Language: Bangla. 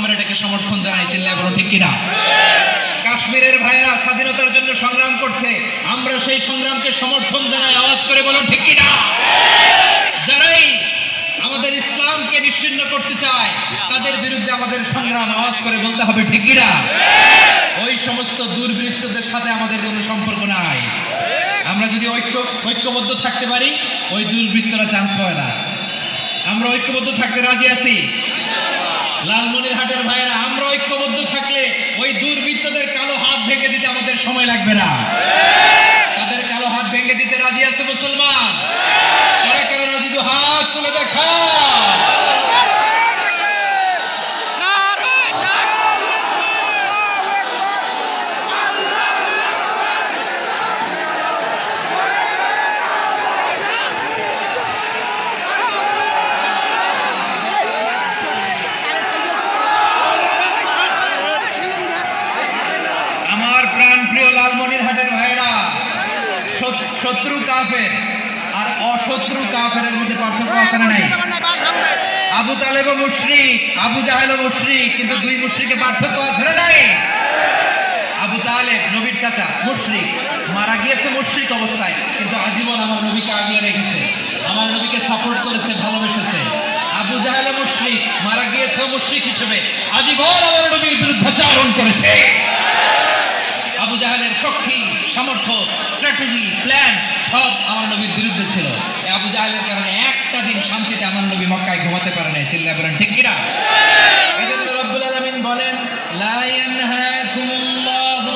আমরা এটাকে সমর্থন জানাই, চিল্লায় বলো ঠিক কিনা? কাশ্মীরের ভাইরা স্বাধীনতার জন্য সংগ্রাম করছে, আমরা সেই সংগ্রামকে সমর্থন জানাই, আওয়াজ করে বলুন ঠিক কিনা? যারাই আমাদের ইসলামকে নিশ্চিন্ন করতে চায়, তাদের বিরুদ্ধে আমাদের সংগ্রাম, আওয়াজ করে বলতে হবে ঠিক কিনা? ওই সমস্ত দুর্বৃত্তদের সাথে আমাদের কোনো সম্পর্ক নাই। আমরা যদি ঐক্য, ঐক্যবদ্ধ থাকতে পারি, ওই দুর্বৃত্তরা চান্স পায় না। আমরা ঐক্যবদ্ধ থাকতে রাজি আছি। লালমনিরহাটের ভাইয়েরা, আমরা ঐক্যবদ্ধ থাকলে ওই দুর্বৃত্তদের কালো হাত ভেঙে দিতে আমাদের সময় লাগবে না তাদের কালো হাত ভেঙে দিতে রাজি আছে মুসলমান কারা কারা রাজি দু হাত তুলে দেখা আমার প্রাণ প্রিয় লালমনিরহাটের ভাইরা শত- শত্রু কাফের আর অশত্রু কাফের মধ্যে পার্থক্য আছে নাই। আবু তালেব মুশরিক, আবু জাহেল মুশরিক, কিন্তু দুই মুশরিকে পার্থক্য আছে নাই। আবু তালেব, নবীর চাচা, মুশরিক। মারা গিয়েছে মুশরিক অবস্থায়, কিন্তু আজীবন আমার নবীকে আগিয়ে রেখেছে। আমার নবীকে সাপোর্ট করেছে, ভালোবেসেছে। আবু জাহেল মুশরিক, মারা গিয়েছে মুশরিক হিসেবে, আজীবন আমার নবীর বিরুদ্ধাচারণ করেছে। আবু জাহালের শক্তি সামর্থ্য স্ট্র্যাটেজি প্ল্যান সব আমার নবীর বিরুদ্ধে ছিল। আবু জাহেলের কারণে একটা দিন শান্তিতে আমার নবী মক্কায় ঘুমাতে পারে নাই। চিল্লা বলেন, ঠিক কিনা? বলেন, লা ইয়ানহাকুমুল্লাহু